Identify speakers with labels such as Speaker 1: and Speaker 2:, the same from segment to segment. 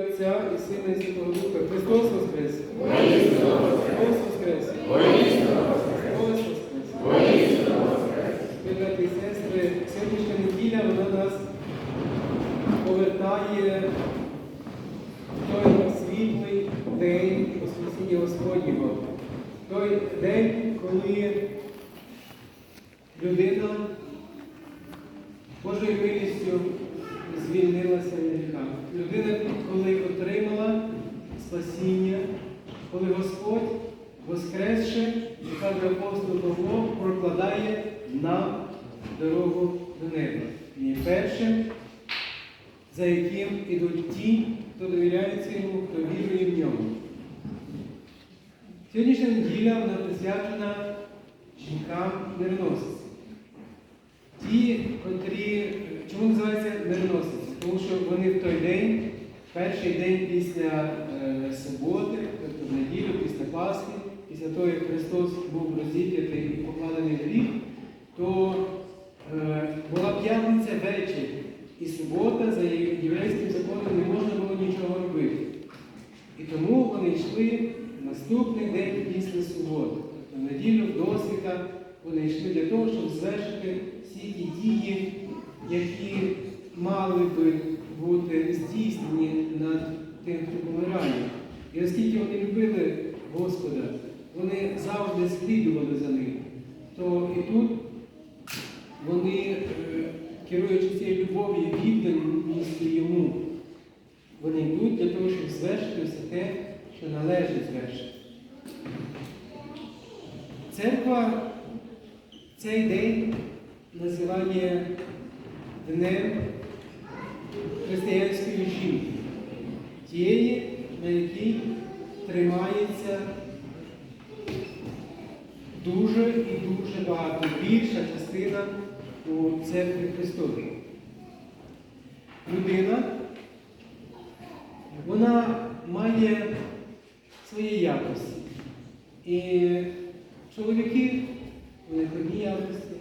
Speaker 1: Отця і Сина і Святого Духа. Христос Воскрес! Христос Воскрес! Христос Воскрес! Брати і сестри, сьогоднішня неділя вона нас повертає в той світлий день Воскресіння Господнього. Той день, коли людина Божою милістю звільнилася від гріха. Людина, коли отримала спасіння, коли Господь, воскресши, як каже апостол Павло, прокладає нам дорогу до неба. Є першим, за яким ідуть ті, хто довіряється йому, хто вірує в ньому. Сьогоднішня неділя вона присвячена жінкам мироносицям. Ті, котрі, чому називаються мироносиці? Тому що вони в той день, перший день після е, суботи, тобто в неділю, після Пасхи, після того, як Христос був розіп'ятий і покладений в гріх, то е, була п'ятниця вечір. І субота за єврейським законом не можна було нічого робити. І тому вони йшли наступний день після суботи. Тобто неділю до досвіта вони йшли для того, щоб звершити всі ті дії, які мали би бути здійснені над тим, хто помирає. І оскільки вони любили Господа, вони завжди слідували за ним, то і тут вони, е, керуючи цією любов'ю і відданістю йому, вони йдуть для того, щоб звершити все те, що належить звершити. Церква цей день називає Днем християнської жінки, тієї, на якій тримається дуже і дуже багато, більша частина у церкві Христовій. Людина, вона має свої якості. І чоловіки вони одні якості,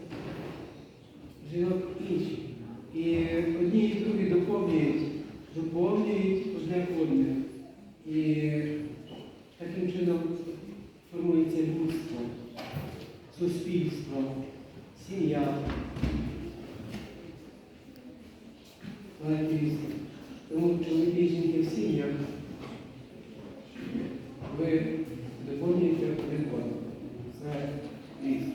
Speaker 1: жінок інші. І одні і другі доповнюють, доповнюють одне одне. І таким чином формується людство, суспільство, сім'я. Знаєте, Тому чоловіки і жінки в сім'ях ви доповнюєте один одного. Це різно.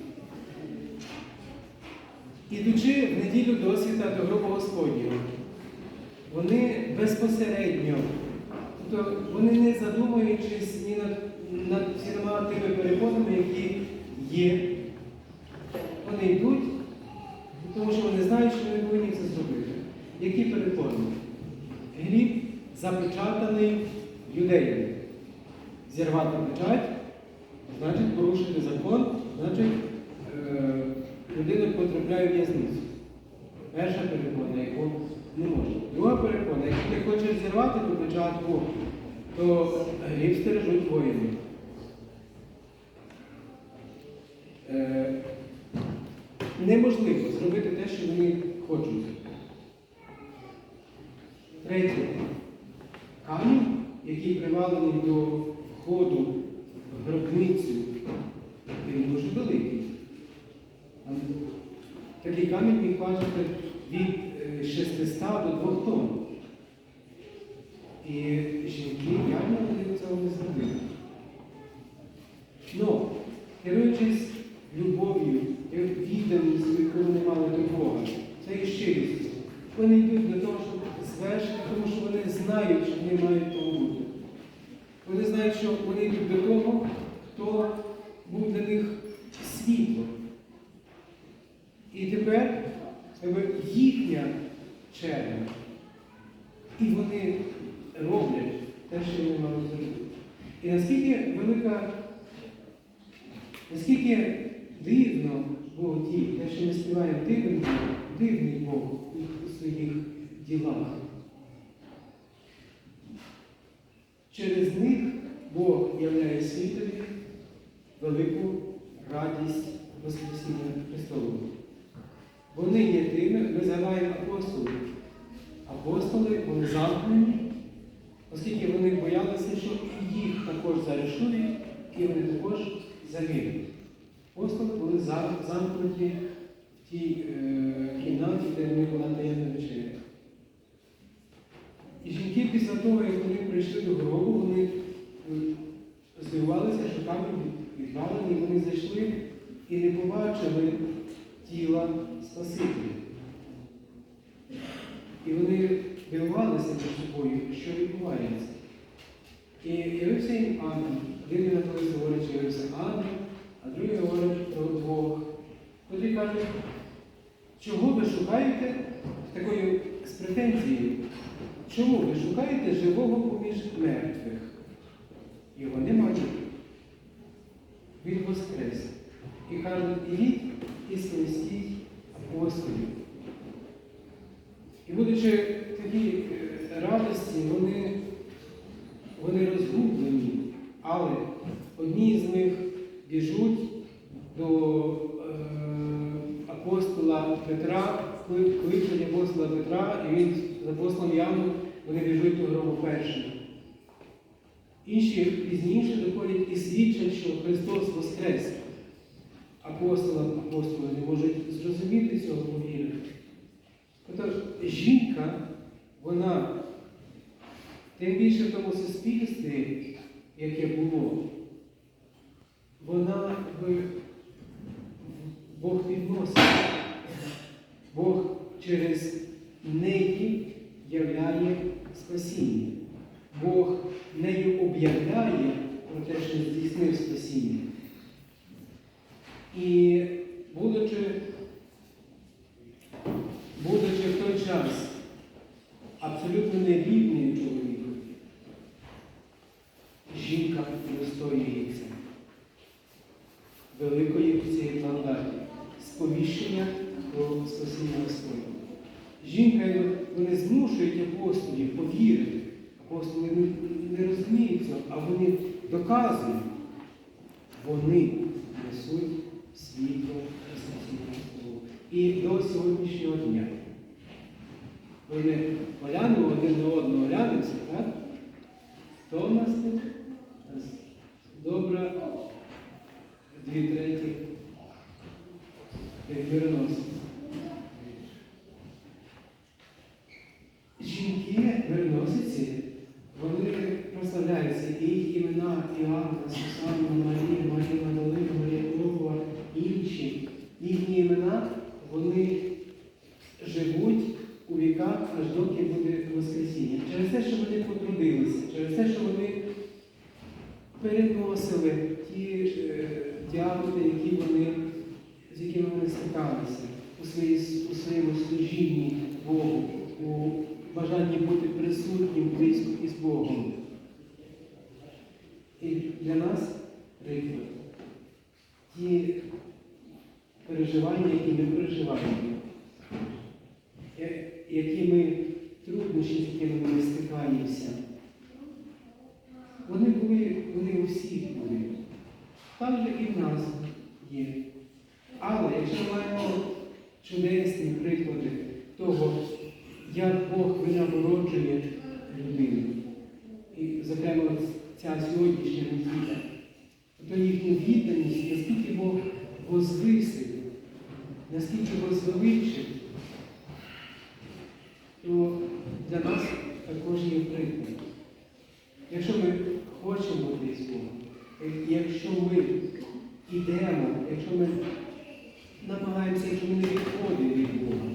Speaker 1: Неділю досвіта до гробу Господнього, вони безпосередньо, тобто вони не задумуючись ні над, над всіма тими перепонами, які є, вони йдуть, тому що вони знають, що вони повинні це зробити. Які перепони? Гріб запечатаний юдеями. Зірвати печать, значить порушити закон, значить е, людина потрапляє в в'язницю. Перша перепона, яку не можна. Друга перепона, якщо ти хочеш зірвати ту печатку, то гріб стережуть воїни. Е, неможливо зробити те, що вони хочуть. Третє. Камінь, який привалений до входу в гробницю, він дуже великий. Такий камінь міг важити від е, 600 до 2 тонн. І жінки явно цього не зробили. Ну, керуючись любов'ю і відданістю, яку вони мали до Бога, це і щирість. Вони йдуть до того, щоб звершити, тому що вони знають, що вони мають тому бути. Вони знають, що вони йдуть до того, хто був для них світло. І тепер якби, їхня черга. І вони роблять те, що вони мали зробити. І наскільки велика, наскільки дивно Бог діє, те, що ми співаємо дивний дивний Бог у своїх ділах. Через них Бог являє світові велику радість Воскресіння Христового. Вони є тими, ми згадаємо апостолів. Апостоли, вони замкнені, заарештують, і вони також загинуть. Апостоли були за- замкнуті тій е, кімнаті, де в них була таємна вечеря. І жінки після того, як вони прийшли до гробу, вони е, здивувалися, що камінь від- відвалений, вони зайшли і не побачили тіла Спасителя. І вони дивувалися між собою, що відбувається. І явився їм ангел. Один він колись говорить, що явився ангел, а другий говорить про двох. Тоді каже, чого ви шукаєте такою з претензією? Чому ви шукаєте живого поміж мертвих? Його немає. Він воскрес. І каже, ідіть і сповістіть апостолів. І будучи такій е, радості, вони, вони розгублені, але одні з них біжуть апостола Петра, і він з апостолом Яном вони біжуть до гробу першими. Інші пізніше доходять і свідчать, що Христос Воскрес. Апостола, апостоли не можуть зрозуміти цього повірити. Отож, жінка, вона тим більше в тому суспільстві, яке було, вона би Бог відносить. Через неї являє спасіння. Бог нею об'являє про те, що здійснив спасіння. І будучи в той час абсолютно нерівною чоловікові, жінка достоюється великої цієї благодаті, сповіщення про спасіння Господа. Жінка вони змушують апостолів повірити. Апостоли не, не розуміють цього, а вони доказують, вони несуть світло Христову. І до сьогоднішнього дня. Коли не поглянемо один до одного глянемося, так? Хто у нас тут? Добре, дві треті. Мироносець. Жінки мироносиці, вони прославляються і їх імена Іоанна, Сусанна, Марія, Марія Мадалина, Марія Клопова, інші. Їхні імена, вони живуть у віках, аж доки буде Воскресіння. Через те, що вони потрудилися, через те, що вони переносили ті е, діагнози, які вони, з якими вони у, своїй, у своєму служінні Богу, у бажанні бути присутнім близько із Богом. І для нас приклад. Ті переживання, які ми переживаємо, які ми труднощі, з якими ми стикаємося, вони були, вони у всіх були. Так же і в нас є. Чудесні приклади того, як Бог винагороджує людину, і, зокрема, ця сьогоднішня неділя, то їхню відданість, наскільки Бог возвисив, наскільки возвеличив, то для нас також є приклад. Якщо ми хочемо десь Бога, якщо ми йдемо, якщо ми намагаємося, якщо ми не відходимо від Бога,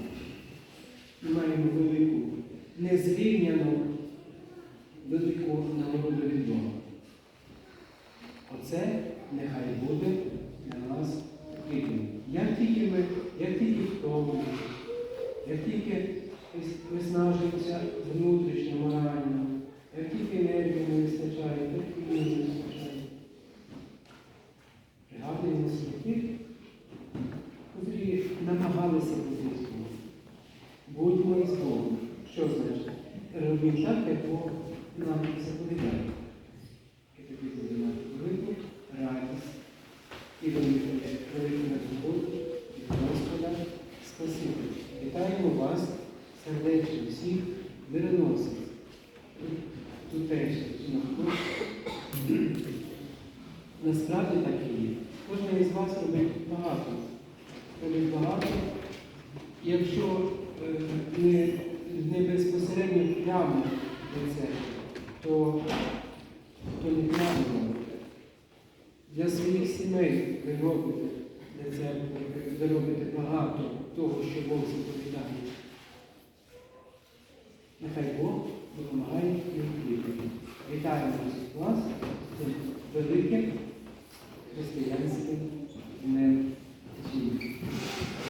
Speaker 1: ми маємо велику, незрівняну велику нагороду від Бога. Оце нехай буде для нас прикладом. Як тільки ми, як тільки втомлюємося, як тільки вис- виснажуємося внутрішньо, морально, як тільки енергії не вистачає, так і не вистачає. Пригадуємо святих, котрі намагалися бути з Богом. Будьмо із Богом. Що значить? Робіть так, як Бог нам заповідає. І тоді буде мати велику радість і велику велику надоволу від Господа Спасителя. Вітаємо вас, сердечно всіх мироносців. Тут теж знаходиться. насправді так і є. Кожен із вас робить багато. Багато. Якщо е, не, не безпосередньо прямо до церкви, то, то не прямо робите. Для своїх сімей ви робите для церкви, ви робите багато того, що Бог заповідає. Нехай Бог допомагає і вірити. Вітаємо вас